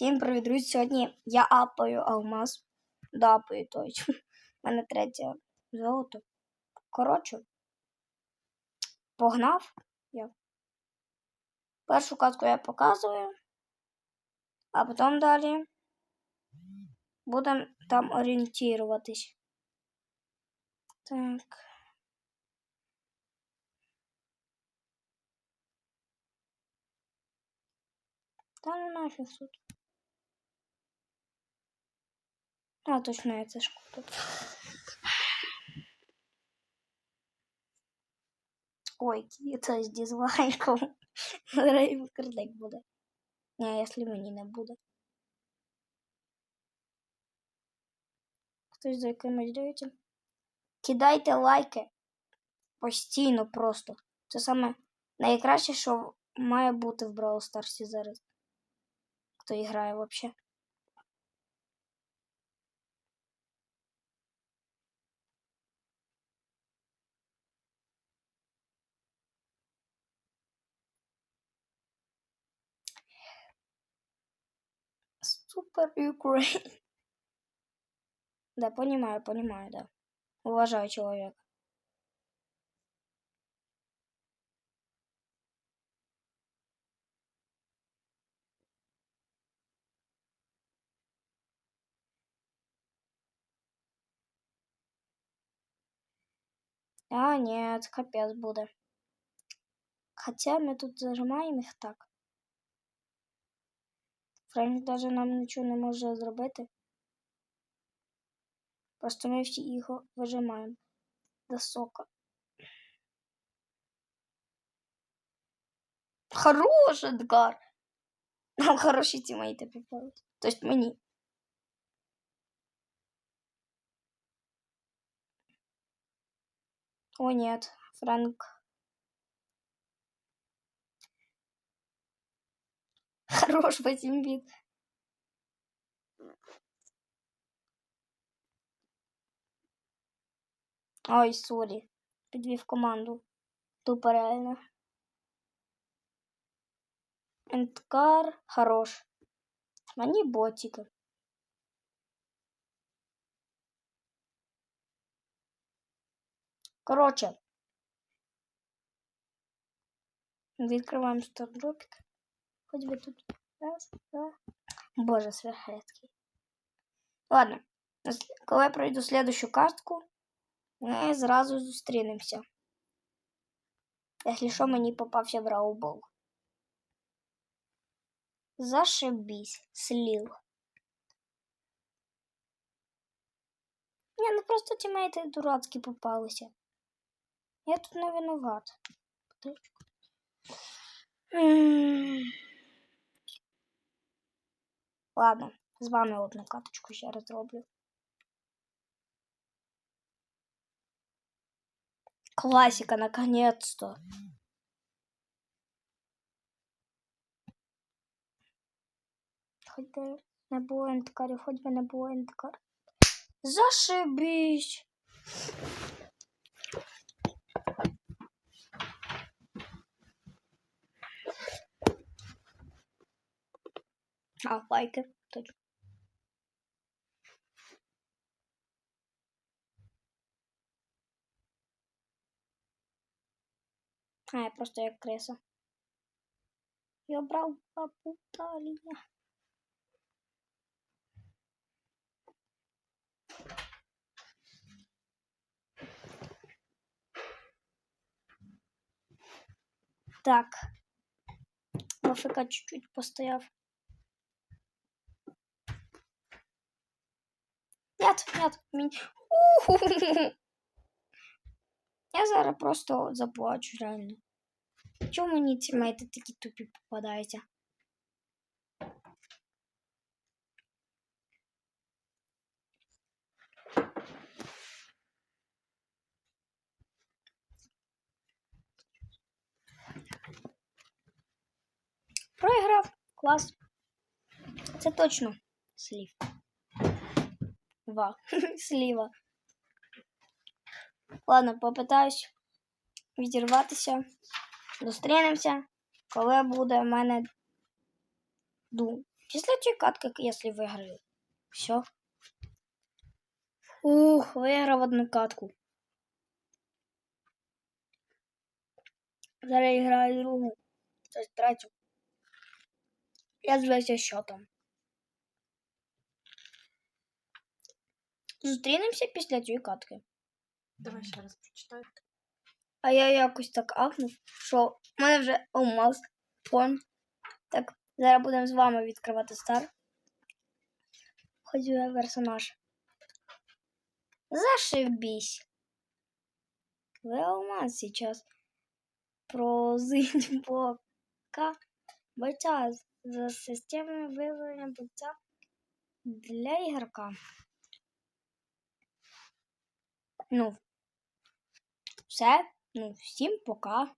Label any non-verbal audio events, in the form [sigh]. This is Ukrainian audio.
Всім привіт, друзі! Сьогодні я апаю алмаз. Дапаю точно. У мене третє золото. Коротше, погнав я. Першу катку я показую, а потім далі будемо там орієнтуватись. Так. Та ну нафіг тут. А, точно, я це ж тут. Ой, це з дизлайком. Рейв кредит буде. Не, якщо мені не буде. Хтось за якимось дивиться. Кидайте лайки постійно просто. Це саме найкраще, що має бути в Brawl Stars зараз. Хто грає взагалі. Супер Украин. Да, понимаю, понимаю, да. Уважаю человека. А, нет, капец буде. Хотя мы тут зажимаем их так. Френк даже нам нічого не може зробити. Просто ми всі його вижимаємо до сока. Хорош, Едгар! Нам хороші тімейти попались. Тобто мені. О, нет, Фрэнк. Хорош 8 бит. Ой, сорі. Підвів команду. Тупо реально. Энткар хорош. Мені ботики. Коротше. Відкриваємо стардропік. Хоч би тут. Раз, два. Боже, сверхредкий. Ладно. Коли я пройду следующую картку, ми зразу зустрінемося. Якщо що, мені попався браубол. Зашибись, слил. Не, ну просто тімейти дурацькі попалися. Я тут не винуват. Ладно, з вами одну каточку ще раз. Классика, наконец-то. Хоть бы не було ентикарів, хоть би не було ентикар. Зашибись! А, лайки, точно. А, я просто як криса. Я брав попуталія. Так. Вафика чуть-чуть постояв. Нет, нет, мені. [laughs] Я зараз просто заплачу, реально. Чому мені ці мети такі тупі попадаються? Проіграв. Клас. Це точно слів. Ва. Сліва. Ладно, попитаюсь відірватися. Зустрінемося, коли буде в мене ду. Після цієї катки, якщо виграю. Все. Ух, виграв одну катку. Зараз я граю другу. Тобто третю. Я звився счетом. Зустрінемося після цієї катки. Давай ще раз прочитай. А я якось так ахнув, що в мене вже алмаз. Фон. Так, зараз будемо з вами відкривати стар. Хоч я персонаж. Зашибись. Ви алмаз сейчас. Про бока бойця за системою виявлення бойця для ігрока. Ну, все. Ну, всім пока.